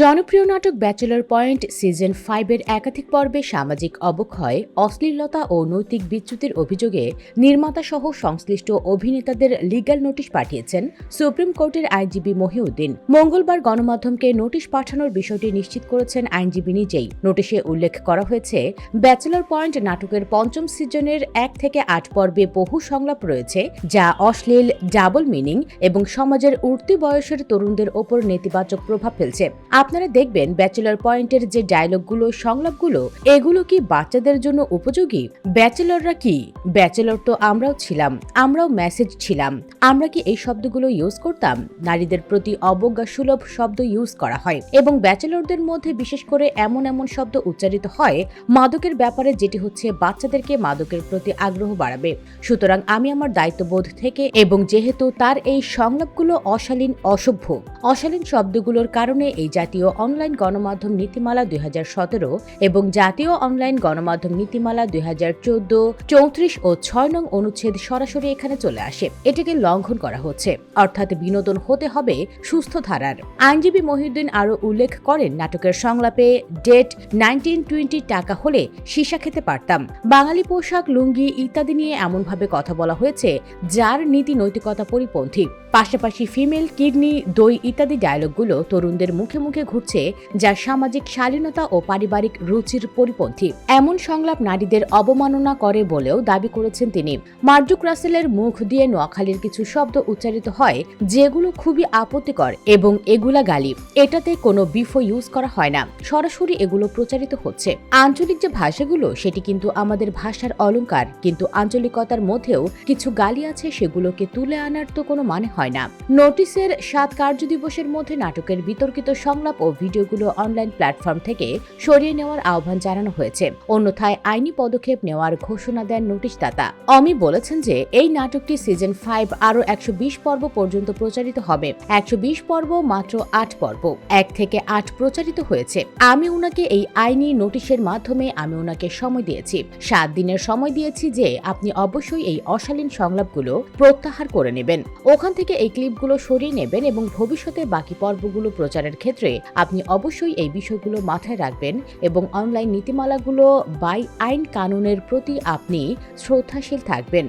জনপ্রিয় নাটক bachelor point season ফাইভের একাধিক পর্বে সামাজিক অবক্ষয়, অশ্লীলতা ও নৈতিক বিচ্যুতির অভিযোগে নির্মাতা সহ সংশ্লিষ্ট অভিনেতাদের লিগ্যাল নোটিশ পাঠিয়েছেন সুপ্রিম কোর্টের আইনজীবী মহিউদ্দিন। মঙ্গলবার গণমাধ্যমকে নোটিশ পাঠানোর বিষয়টি নিশ্চিত করেছেন আইনজীবী নিজেই। নোটিশে উল্লেখ করা হয়েছে ব্যাচেলর পয়েন্ট নাটকের পঞ্চম সিজনের এক থেকে আট পর্বে বহু সংলাপ রয়েছে, যা অশ্লীল ডাবল মিনিং এবং সমাজের উঠতি বয়সের তরুণদের ওপর নেতিবাচক প্রভাব ফেলছে। আপনারা দেখবেন ব্যাচেলর পয়েন্টের যে ডায়লগগুলো সংলাপগুলো, এগুলো কি বাচ্চাদের জন্য উপযোগী? ব্যাচেলররা কি? ব্যাচেলর তো আমরাও ছিলাম, আমরাও মেসেজ ছিলাম। আমরা কি এই শব্দগুলো ইউজ করতাম? নারীদের প্রতি অবজ্ঞা সুলভ শব্দ ইউজ করা হয় এবং ব্যাচেলরদের মধ্যে বিশেষ করে এমন এমন শব্দ উচ্চারিত হয়, মাদকের ব্যাপারে যেটি হচ্ছে বাচ্চাদেরকে মাদকের প্রতি আগ্রহ বাড়াবে। সুতরাং আমি আমার দায়িত্ববোধ থেকে এবং যেহেতু তার এই সংলাপগুলো অশালীন, অসভ্য, অশালীন শব্দগুলোর কারণে এই জাতীয় অনলাইন গণমাধ্যম নীতিমালা দুই হাজার সতেরো এবং জাতীয় অনলাইন গণমাধ্যম নীতিমালা দুই হাজার চোদ্দ চৌত্রিশ ও ছয় নং অনুচ্ছেদ সরাসরি এখানে চলে আসে। এটিকে লঙ্ঘন করা হচ্ছে। অর্থাৎ বিনোদন হতে হবে সুস্থ ধারার। আইনজীবী মহিউদ্দিন আরও উল্লেখ করেন, নাটকের সংলাপে ডেট নাইনটিন টোয়েন্টি টাকা হলে সীসা খেতে পারতাম। বাঙালি পোশাক, লুঙ্গি ইত্যাদি নিয়ে এমনভাবে কথা বলা হয়েছে, যার নীতি নৈতিকতা পরিপন্থী। পাশাপাশি ফিমেল, কিডনি, দই ইত্যাদি ডায়লগগুলো তরুণদের মুখে মুখে ঘুরছে, যা সামাজিক শালীনতা ও পারিবারিক রুচির পরিপন্থী। এমন সংলাপ নারীদের অবমাননা করে বলেও দাবি করেছেন তিনি। মার্জুক রাসেলের মুখ দিয়ে নোয়াখালীর কিছু শব্দ উচ্চারিত হয়, যেগুলো খুবই আপত্তিকর এবং এগুলা গালি। এটাতে কোনো বিফো ইউজ করা হয় না। সরাসরি এগুলো প্রচারিত হচ্ছে। আঞ্চলিক যে ভাষাগুলো, সেটি কিন্তু আমাদের ভাষার অলংকার, কিন্তু আঞ্চলিকতার মধ্যেও কিছু গালি আছে, সেগুলোকে তুলে আনার তো কোনো মানে হয় না। নোটিশের সাত কার্যদিবসের মধ্যে নাটকের বিতর্কিত সংলাপ ও ভিডিওগুলো অনলাইন প্ল্যাটফর্ম থেকে সরিয়ে নেওয়ার আহ্বান জানানো হয়েছে। অন্যথায় আইনি পদক্ষেপ নেওয়ার ঘোষণা দেন নোটিশদাতা। অমি বলেছেন যে, এই নাটকটি সিজন ফাইভ আরও একশো পর্ব পর্যন্ত প্রচারিত হবে। একশো পর্ব মাত্র আট পর্ব। এক থেকে আট প্রচারিত হয়েছে। আমি ওনাকে এই আইনি নোটিশের মাধ্যমে আমি ওনাকে সময় দিয়েছি। সাত দিনের সময় দিয়েছি যে, আপনি অবশ্যই এই অশালীন সংলাপগুলো প্রত্যাহার করে নেবেন। ওখান থেকে এই ক্লিপগুলো সরিয়ে নেবেন এবং ভবিষ্যতে বাকি পর্বগুলো প্রচারের ক্ষেত্রে আপনি অবশ্যই এই বিষয়গুলো মাথায় রাখবেন এবং অনলাইন নীতিমালাগুলো বাই আইন কানুনের প্রতি আপনি শ্রদ্ধাশীল থাকবেন।